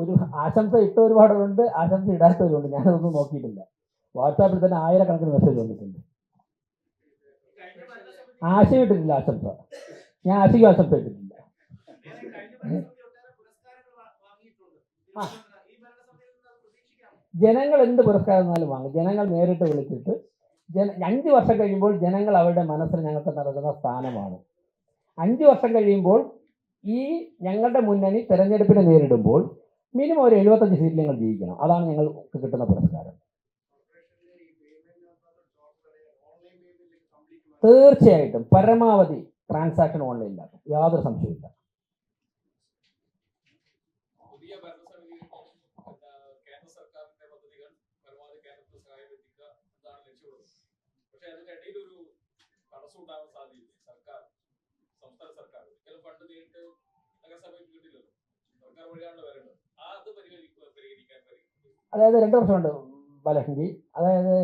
ഒരു ആശംസ ഇട്ട ഒരുപാടുണ്ട് ആശംസ ഇടാത്തവരുണ്ട് ഞാനതൊന്നും നോക്കിയിട്ടില്ല. വാട്സാപ്പിൽ തന്നെ ആയിരക്കണക്കിന് മെസ്സേജ് വന്നിട്ടുണ്ട്. ആശയം ഇട്ടിട്ടില്ല ആശംസ. ഞാൻ ആശയ്ക്കും ആശംസ ഇട്ടിട്ടില്ല. ജനങ്ങൾ എന്ത് പുരസ്കാരം എന്നാലും വാങ്ങും. ജനങ്ങൾ നേരിട്ട് വിളിച്ചിട്ട് ജന അഞ്ച് വർഷം കഴിയുമ്പോൾ ജനങ്ങൾ അവരുടെ മനസ്സിൽ ഞങ്ങൾക്ക് നൽകുന്ന സ്ഥാനമാണ്. അഞ്ച് വർഷം കഴിയുമ്പോൾ ഈ ഞങ്ങളുടെ മുന്നണി തെരഞ്ഞെടുപ്പിനെ നേരിടുമ്പോൾ മിനിമം ഒരു എഴുപത്തഞ്ച് സീറ്റിൽ ഞങ്ങൾ ജയിക്കണം അതാണ് ഞങ്ങൾക്ക് കിട്ടുന്ന പുരസ്കാരം. തീർച്ചയായിട്ടും പരമാവധി ട്രാൻസാക്ഷൻ ഓൺലൈനിലാക്കും യാതൊരു സംശയമില്ല സർക്കാർ സംസ്ഥാന സർക്കാർ. ഫണ്ട് നേരിട്ട് നഗരസഭയ്ക്ക് കിട്ടില്ലല്ലോ. സർക്കാർ വഴിയാണല്ലോ വരേണ്ടത്. അതായത് രണ്ട് വർഷമുണ്ട് ബാലകൃഷ്ണൻജി. അതായത്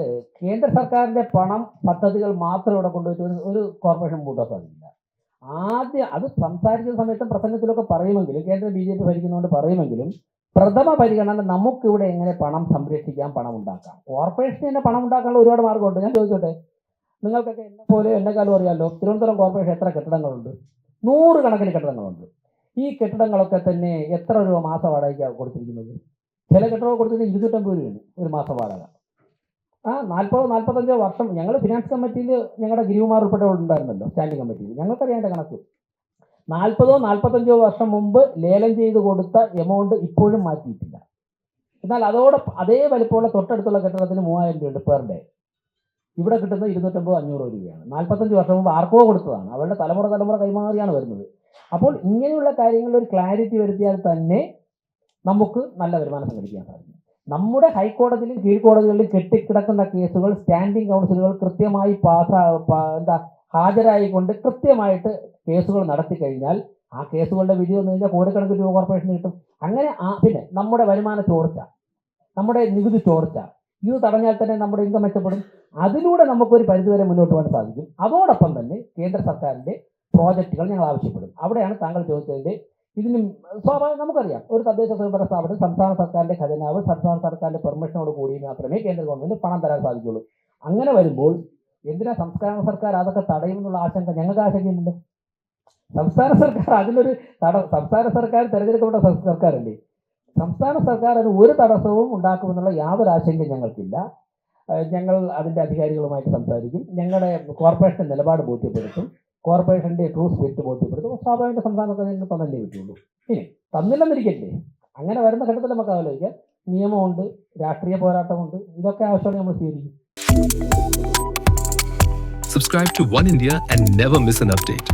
കേന്ദ്ര സർക്കാരിന്റെ പണം പദ്ധതികൾ മാത്രം ഇവിടെ കൊണ്ടുപോയിട്ട് ഒരു ഒരു കോർപ്പറേഷൻ കൂട്ടാൻ സാധിക്കില്ല ആദ്യം അത് സംസാരിക്കുന്ന സമയത്തും പ്രസംഗത്തിലൊക്കെ പറയുമെങ്കിലും കേന്ദ്ര ബി ജെ പി ഭരിക്കുന്നതുകൊണ്ട് പറയുമെങ്കിലും പ്രഥമ പരിഗണന നമുക്കിവിടെ എങ്ങനെ പണം സംരക്ഷിക്കാം പണം ഉണ്ടാക്കാം? കോർപ്പറേഷന് തന്നെ പണം ഉണ്ടാക്കാനുള്ള ഒരുപാട് മാർഗമുണ്ട്. ഞാൻ ചോദിച്ചോട്ടെ? നിങ്ങൾക്കൊക്കെ എന്നെ പോലെ എന്നെക്കാളും അറിയാമല്ലോ തിരുവനന്തപുരം കോർപ്പറേഷൻ എത്ര കെട്ടിടങ്ങളുണ്ട്? നൂറുകണക്കിന് കെട്ടിടങ്ങളുണ്ട്. ഈ കെട്ടിടങ്ങളൊക്കെ തന്നെ എത്ര രൂപ മാസ വാടകയ്ക്കാണ് കൊടുത്തിരിക്കുന്നത്? ചില കെട്ടിടങ്ങൾ കൊടുത്തത് ഇരുന്നൂറ്റമ്പത് രൂപയാണ് ഒരു മാസം വാടക. ആ നാൽപ്പതോ നാൽപ്പത്തഞ്ചോ വർഷം ഞങ്ങൾ ഫിനാൻസ് കമ്മിറ്റിയിൽ ഞങ്ങളുടെ ഗിരികുമാർ ഉൾപ്പെട്ടവരുണ്ടായിരുന്നല്ലോ സ്റ്റാൻഡിംഗ് കമ്മിറ്റിയിൽ ഞങ്ങൾക്കറിയാന്റെ കണക്ക്. നാൽപ്പതോ നാൽപ്പത്തഞ്ചോ വർഷം മുമ്പ് ലേലം ചെയ്ത് കൊടുത്ത എമൗണ്ട് ഇപ്പോഴും മാറ്റിയിട്ടില്ല. എന്നാൽ അതോടെ അതേ വലിപ്പമുള്ള തൊട്ടടുത്തുള്ള കെട്ടിടത്തിന് മൂവായിരം രൂപയുണ്ട് പെർ ഡേ ഇവിടെ കിട്ടുന്നത് ഇരുന്നൂറ്റമ്പത് അഞ്ഞൂറ് രൂപയാണ്. നാൽപ്പത്തഞ്ച് വർഷം മുമ്പ് ആർക്കോ കൊടുത്തതാണ്. അവരുടെ തലമുറ തലമുറ കൈമാറിയാണ് വരുന്നത്. അപ്പോൾ ഇങ്ങനെയുള്ള കാര്യങ്ങളിൽ ഒരു ക്ലാരിറ്റി വരുത്തിയാൽ തന്നെ നമുക്ക് നല്ല വരുമാനം സംഘടിപ്പിക്കാൻ സാധിക്കും. നമ്മുടെ ഹൈക്കോടതിയിലും കീഴ്ക്കോടതികളിലും കെട്ടിക്കിടക്കുന്ന കേസുകൾ സ്റ്റാൻഡിംഗ് കൗൺസിലുകൾ കൃത്യമായി പാസ് എന്താ ഹാജരായിക്കൊണ്ട് കൃത്യമായിട്ട് കേസുകൾ നടത്തി കഴിഞ്ഞാൽ ആ കേസുകളുടെ വിധി വന്നു കഴിഞ്ഞാൽ കോടിക്കണക്കിന് രൂപ കോർപ്പറേഷന് കിട്ടും. അങ്ങനെ ആ പിന്നെ നമ്മുടെ വരുമാന ചോർച്ച നമ്മുടെ നികുതി ചോർച്ച ഇത് തടഞ്ഞാൽ തന്നെ നമ്മുടെ ഇൻകം മെച്ചപ്പെടും. അതിലൂടെ നമുക്കൊരു പരിധിവരെ മുന്നോട്ട് പോകാൻ സാധിക്കും. അതോടൊപ്പം തന്നെ കേന്ദ്ര സർക്കാരിന്റെ പ്രോജക്റ്റുകൾ ഞങ്ങൾ ആവശ്യപ്പെടും. അവിടെയാണ് താങ്കൾ ചോദിച്ചത് ഇതിന് സ്വാഭാവികം നമുക്കറിയാം. ഒരു തദ്ദേശ സ്വയംഭരണ സ്ഥാപനം സംസ്ഥാന സർക്കാരിന്റെ ഖജനാവ് സംസ്ഥാന സർക്കാരിന്റെ പെർമിഷനോട് കൂടി മാത്രമേ കേന്ദ്ര ഗവൺമെന്റ് പണം തരാൻ സാധിക്കുള്ളൂ അങ്ങനെ വരുമ്പോൾ എന്തിനാ സംസ്ഥാന സർക്കാർ അതൊക്കെ തടയുമെന്നുള്ള ആശങ്ക ഞങ്ങൾക്ക് ആശങ്കയുണ്ട്. സംസ്ഥാന സർക്കാർ അതിനൊരു തട സംസ്ഥാന സർക്കാർ തെരഞ്ഞെടുക്കപ്പെട്ട സർക്കാരല്ലേ? സംസ്ഥാന സർക്കാർ അതിന് ഒരു തടസ്സവും ഉണ്ടാക്കുമെന്നുള്ള യാതൊരു ആശങ്കയും ഞങ്ങൾക്കില്ല. ഞങ്ങൾ അതിന്റെ അധികാരികളുമായിട്ട് സംസാരിക്കും. ഞങ്ങളുടെ കോർപ്പറേഷൻ നിലപാട് ബോധ്യപ്പെടുത്തും. കോർപ്പറേഷന്റെ ട്രൂ വിറ്റ് ബോധ്യപ്പെടുത്തും സ്വാഭാവിക സംസ്ഥാനത്ത് നിങ്ങൾക്ക് തന്നല്ലേ പറ്റുള്ളൂ ഇനി തന്നില്ലെന്നിരിക്കല്ലേ അങ്ങനെ വരുന്ന ഘട്ടത്തിൽ നമുക്ക് ആലോചിക്കാം. നിയമമുണ്ട് രാഷ്ട്രീയ പോരാട്ടമുണ്ട്. ഇതൊക്കെ ആവശ്യമാണ് നമ്മൾ സ്വീകരിക്കും. Subscribe to One India and never miss an update.